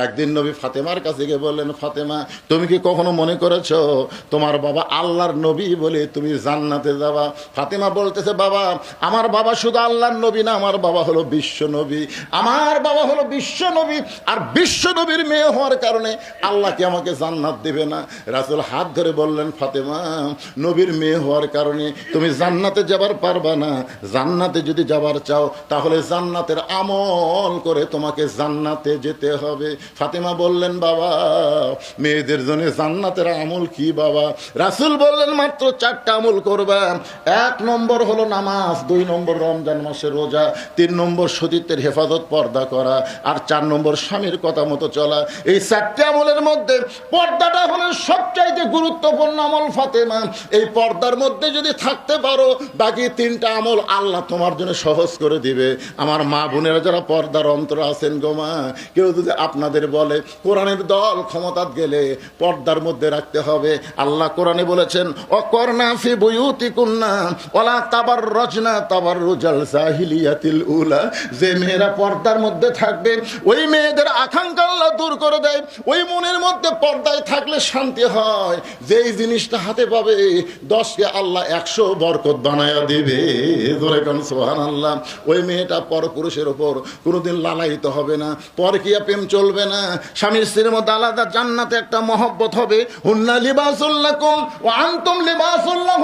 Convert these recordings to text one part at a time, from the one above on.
একদিন নবী ফাতেমার কাছে গিয়ে বললেন, ফাতেমা, তুমি কি কখনো মনে করেছ তোমার বাবা আল্লাহর নবী বলে তুমি জান্নাতে যাবা? ফাতেমা বলতেছে, বাবা, আমার বাবা শুধু আল্লাহর নবী না, আমার বাবা হলো বিশ্ব নবী। আমার বাবা হলো বিশ্ব নবী, আর বিশ্ব নবীর মেয়ে হওয়ার কারণে আল্লাহ কি আমাকে জান্নাত দেবে না? রাসুল হাত ধরে বললেন, ফাতেমা, নবীর মেয়ে হওয়ার কারণে তুমি জান্নাতে যাবার পারবা না। জান্নাতে যদি যাবার চাও, তাহলে জান্নাতের আমল করে তোমাকে জান্নাতে যেতে হবে। ফাতেমা বললেন, বাবা, মেয়েদের জন্য জান্নাতের আমল কি বাবা? রাসুল বললেন, মাত্র চারটা আমল করবা। এক নম্বর হলো নামাজ, দুই নম্বর রমজান মাসের রোজা, তিন নম্বর সতীত্বের হেফাজত পর্দা করা, আর চার নম্বর স্বামীর কথা মতো চলা। এই চারটে আমলের মধ্যে পর্দাটা হলো সবচাইতে গুরুত্বপূর্ণ আমল ফাতেমা। এই পর্দার মধ্যে যদি থাকতে পারো, বাকি তিনটা আমল আল্লাহ তোমার জন্য সহজ করে দিবে। আমার মা বোনেরা যারা পর্দার অন্তর আছেন গো মা, কেউ যদি আপনাদের বলে, কোরআনের দল ক্ষমতাত গেলে পর্দার মধ্যে রাখতে হবে। আল্লাহ কোরআনে বলেছেন অকর্ণা ফি কুন্না ওলা তাবার রচনা তাবার রুজাল উলা। যে মেয়েরা পর্দার মধ্যে থাকবে, ওই মেয়েদের আকাঙ্ক্ষা আল্লাহ দূর করে দেয়। ওই মনের মধ্যে পর্দায় থাকলে শান্তি হয়। যেই জিনিসটা হাতে পাবে, দশকে আল্লাহ একশো বরকত বানায়া দিবে। সোহান আল্লাহ ওই মেয়েটা পরপুরুষের ওপর কোনোদিন লালায়িত হবে না। পরকিয়া প্রেম চলবে না। স্বামীর স্ত্রীর মধ্যে আলাদা জান্নাতে একটা মহব্বত হবে। হুন্না লিবাসুল্লাকুম ও আন্তম লিবাসুল্লাহ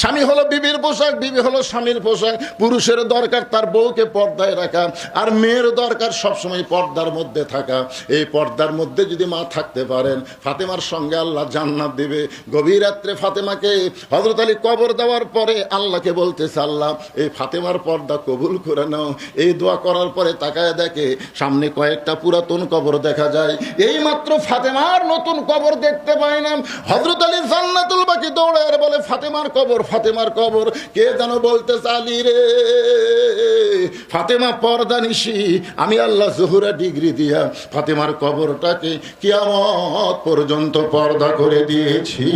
স্বামী হলো বিবির পোশাক, বিবি হলো স্বামীর পোশাক। পুরুষের দরকার তার বউকে পর্দায় রাখা আর মেয়ের দরকার সবসময় পর্দার মধ্যে থাকা। এই পর্দার মধ্যে যদি মা থাকতে পারেন, ফাতেমার সঙ্গে আল্লাহ জান্নাত দিবে। গভীর রাত্রে ফাতেমাকে হজরত আলী কবর দেওয়ার পরে আল্লাহকে বলতেছে, আল্লাহ, এই ফাতেমার পর্দা কবুল করে নাও। এই দোয়া করার পরে তাকায় দেখে সামনে কয়েকটা পুরাতন কবর দেখা যায়। এই মাত্র ফাতেমার নতুন কবর দেখতে পাই না। হজরত আলী জান্নাতুল বাকি দৌড়ায় বলে, ফাতেমার কবর ফাতেমার কবর, কে যেন বলতে চালি রে? ফাতেমা পর্দা নিশি, আমি আল্লাহ জহুরা ডিগ্রি দিয়া ফাতেমার কবরটাকে কিয়ামত পর্যন্ত পর্দা করে দিয়েছি।